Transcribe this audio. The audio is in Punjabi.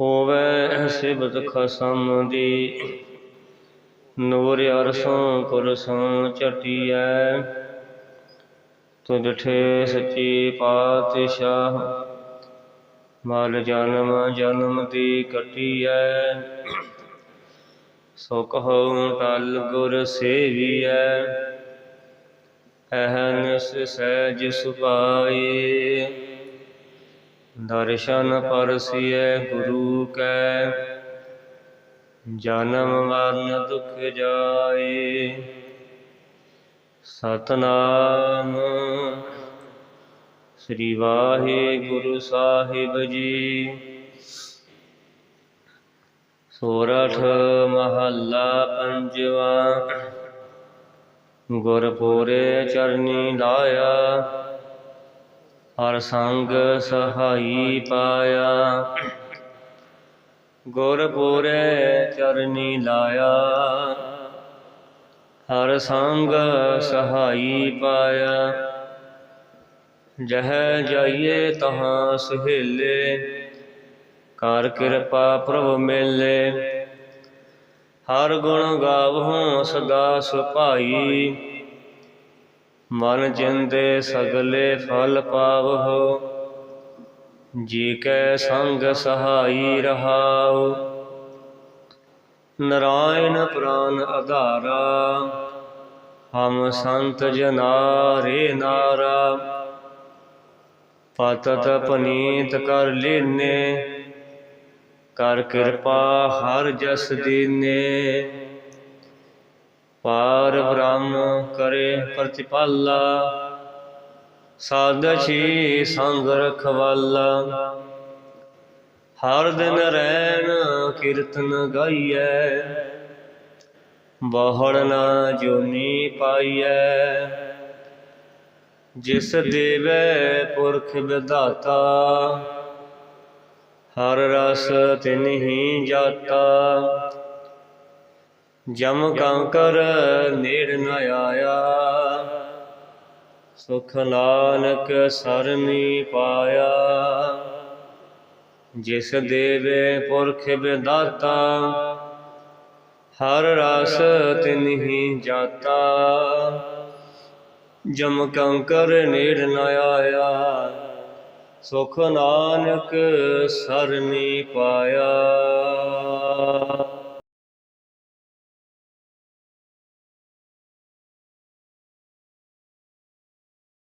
ਹੋਵੇ ਸਿਬਤ ਖਸਮ ਦੀ। ਨੂਰ ਅਰਸੋਂ ਕੁਰਸੋਂ ਚਟਿਐ ਤੁਧ ਠੇ ਸੱਚੀ ਪਾਤਸ਼ਾਹ। ਮਲ ਜਨਮ ਜਨਮ ਦੀ ਕਟਿਐ ਸੋ ਕਹਉ ਟਲ ਗੁਰ ਸੇਵੀਐ। ਅਹਨਿਸ ਸਹਿਜ ਸੁਭਾਏ ਦਰਸ਼ਨ ਪਰਸਿਐ ਗੁਰੂ ਕੈ। ਜਨਮ ਮਰਨ ਦੁਖ ਜਾਏ। ਸਤਨਾਮ ਸ੍ਰੀ ਵਾਹਿਗੁਰੂ ਸਾਹਿਬ ਜੀ। ਸੋਰਠ ਮਹੱਲਾ ਪੰਜਵਾ। ਗੁਰਪੁਰੇ ਚਰਨੀ ਲਾਇਆ। ਹਰ ਸੰਗ ਸਹਾਈ ਪਾਇਆ। ਗੁਰਪੁਰੇ ਚਰਨੀ ਲਾਇਆ। ਹਰ ਸੰਗ ਸਹਾਈ ਪਾਇਆ। ਜਹ ਜਾਈਏ ਤਹਾਂ ਸੁਹੇਲੇ ਕਰ ਕਿਰਪਾ ਪ੍ਰਭ ਮੇਲੇ। ਹਰ ਗੁਣ ਗਾਵਹੁ ਸਦਾ ਸੁਭਾਈ। ਮਨ ਜਿੰਦੇ ਸਗਲੇ ਫਲ ਪਾਵਹੁ, ਜੀ ਕੈ ਸੰਗ ਸਹਾਈ ਰਹਾਉ। ਨਰਾਇਣ ਪ੍ਰਾਨ ਆਧਾਰਾ ਹਮ ਸੰਤ ਜਨਾਰੇ ਨਾਰਾ। ਪਤਤ ਪਨੀਤ ਕਰ ਲੈਨੇ, ਕਰ ਕਿਰਪਾ ਹਰ ਜਸ ਦੀਨੇ। ਪਾਰ ਬ੍ਰਹਮ ਕਰੇ ਪ੍ਰਤਿਪਾਲਾ ਸਾਧਛੀ ਸੰਗ ਰਖਵਾਲਾ। ਹਰ ਦਿਨ ਰਹਿਣ ਕੀਰਤਨ ਗਾਈਐ ਬਹੁੜ ਨਾ ਜੋਨੀ ਪਾਈਐ। ਜਿਸ ਦੇਵੈ ਪੁਰਖ ਵਿਧਾਤਾ, ਹਰ ਰਸ ਤਿਨਹੀ ਜਾਤਾ। ਜਮ ਕੰਕਰ ਨੇੜ ਨ ਆਇਆ। ਸੁਖ ਨਾਨਕ ਸਰਨੀ ਪਾਇਆ। ਜਿਸ ਦੇਵੇ ਪੁਰਖ ਵਿਦਾਤਾ, ਹਰ ਰਸ ਤਿਨਹੀ ਜਾਤਾ। ਜਮ ਕੰਕਰ ਨੇੜ ਨ ਆਇਆ। ਸੁਖ ਨਾਨਕ ਸਰਨੀ ਪਾਇਆ।